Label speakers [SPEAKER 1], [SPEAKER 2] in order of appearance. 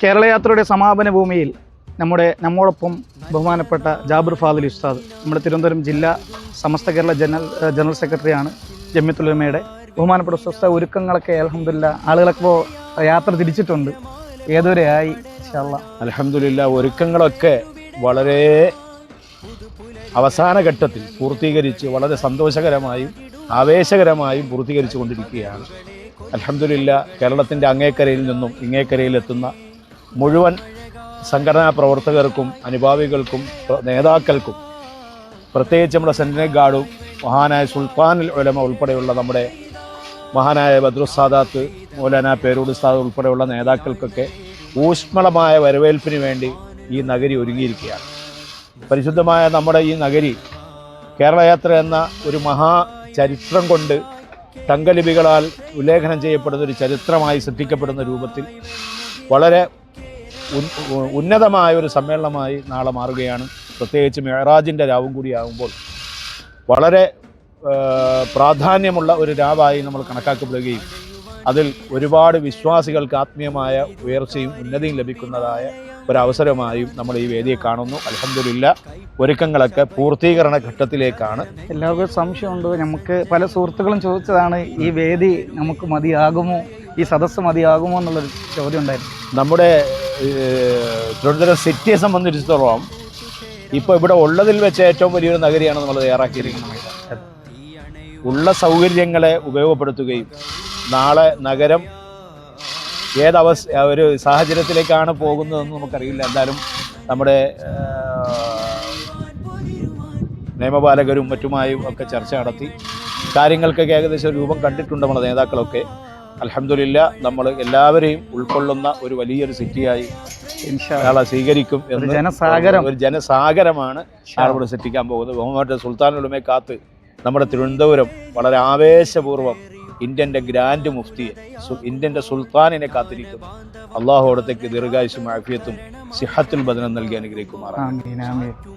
[SPEAKER 1] കേരളയാത്രയുടെ സമാപന ഭൂമിയിൽ നമ്മുടെ നമ്മോടൊപ്പം ബഹുമാനപ്പെട്ട ജാബിർ ഫാദിൽ ഉസ്താദ് നമ്മുടെ തിരുവനന്തപുരം ജില്ലാ സമസ്ത കേരള ജനറൽ ജനറൽ സെക്രട്ടറിയാണ് ജമ്യത്തുലമയുടെ. ബഹുമാനപ്പെട്ട ഉസ്താദ് ഒരുക്കങ്ങളൊക്കെ അലഹമില്ല ആളുകളൊക്കെ യാത്ര തിരിച്ചിട്ടുണ്ട്. ഏതുവരെ ആയി ഇൻഷാല്ലാ
[SPEAKER 2] അലഹമില്ല ഒരുക്കങ്ങളൊക്കെ വളരെ അവസാന ഘട്ടത്തിൽ പൂർത്തീകരിച്ച് വളരെ സന്തോഷകരമായും ആവേശകരമായും പൂർത്തീകരിച്ചു കൊണ്ടിരിക്കുകയാണ് അലഹമില്ല കേരളത്തിന്റെ അങ്ങേക്കരയിൽ നിന്നും ഇങ്ങേക്കരയിലെത്തുന്ന മുഴുവൻ സംഘടനാ പ്രവർത്തകർക്കും അനുഭാവികൾക്കും നേതാക്കൾക്കും പ്രത്യേകിച്ച് നമ്മുടെ സെന്റിനെ ഗാർഡും മഹാനായ സുൽത്താനുൽ ഉലമ ഉൾപ്പെടെയുള്ള നമ്മുടെ മഹാനായ ബദ്രുസാദാത്ത് മൗലാന പേരൂട് സാദ് ഉൾപ്പെടെയുള്ള നേതാക്കൾക്കൊക്കെ ഊഷ്മളമായ വരവേൽപ്പിന് വേണ്ടി ഈ നഗരി ഒരുങ്ങിയിരിക്കുകയാണ്. പരിശുദ്ധമായ നമ്മുടെ ഈ നഗരി കേരളയാത്ര എന്ന ഒരു മഹാ ചരിത്രം കൊണ്ട് തങ്കലിപികളാൽ ഉല്ലേഖനം ചെയ്യപ്പെടുന്ന ഒരു ചരിത്രമായി സൃഷ്ടിക്കപ്പെടുന്ന രൂപത്തിൽ വളരെ ഉന്നതമായ ഒരു സമ്മേളനമായി നാളെ മാറുകയാണ്. പ്രത്യേകിച്ച് മെഹറാജിന്റെ രാവും കൂടിയാകുമ്പോൾ വളരെ പ്രാധാന്യമുള്ള ഒരു രാവായി നമ്മൾ കണക്കാക്കപ്പെടുകയും അതിൽ ഒരുപാട് വിശ്വാസികൾക്ക് ആത്മീയമായ ഉയർച്ചയും ഉന്നതിയും ലഭിക്കുന്നതായ ഒരവസരമായും നമ്മൾ ഈ വേദിയെ കാണുന്നു. അലഹമില്ല ഒരുക്കങ്ങളൊക്കെ പൂർത്തീകരണ ഘട്ടത്തിലേക്കാണ്.
[SPEAKER 1] എല്ലാവർക്കും സംശയമുണ്ട്. നമുക്ക് പല സുഹൃത്തുക്കളും ചോദിച്ചതാണ് ഈ വേദി നമുക്ക് മതിയാകുമോ? ഈ സദസ്സ് മതിയാകുമോ? എന്നുള്ളൊരു ചോദ്യം ഉണ്ടായിരുന്നു.
[SPEAKER 2] നമ്മുടെ തിരുവനന്തപുരം സിറ്റിയെ സംബന്ധിച്ചിടത്തോളം ഇപ്പോൾ ഇവിടെ ഉള്ളതിൽ വെച്ച് ഏറ്റവും വലിയൊരു നഗരിയാണ് നമ്മൾ തയ്യാറാക്കിയിരിക്കുന്നത്. ഉള്ള സൗകര്യങ്ങളെ ഉപയോഗപ്പെടുത്തുകയും നാളെ നഗരം ഏതവസ് ഒരു സാഹചര്യത്തിലേക്കാണ് പോകുന്നതെന്ന് നമുക്കറിയില്ല. എന്തായാലും നമ്മുടെ നിയമപാലകരും മറ്റുമായും ഒക്കെ ചർച്ച നടത്തി കാര്യങ്ങൾക്കൊക്കെ ഏകദേശം രൂപം കണ്ടിട്ടുണ്ട് നമ്മുടെ നേതാക്കളൊക്കെ. അലഹമില്ല നമ്മൾ എല്ലാവരെയും ഉൾക്കൊള്ളുന്ന ഒരു വലിയൊരു സിറ്റിയായി അയാളെ സ്വീകരിക്കും
[SPEAKER 1] ഒരു
[SPEAKER 2] എന്ന്
[SPEAKER 1] ജനസാഗരം.
[SPEAKER 2] ഒരു ജനസാഗരമാണ് ആളിവിടെ സെറ്റിക്കാൻ പോകുന്നത്. ബഹുമാറ്റ സുൽത്താൻ ഉടമയെ കാത്ത് നമ്മുടെ തിരുവനന്തപുരം വളരെ ആവേശപൂർവം ഇന്ത്യന്റെ ഗ്രാൻഡ് മുഫ്തിയെ ഇന്ത്യന്റെ സുൽത്താനിനെ കാത്തിരിക്കും അള്ളാഹു അവിടത്തേക്ക് ദീർഘായുസും ആഫിയത്തും സിഹത്തുൽ ബദനം നൽകി അനുഗ്രഹിക്കുമാറാണ്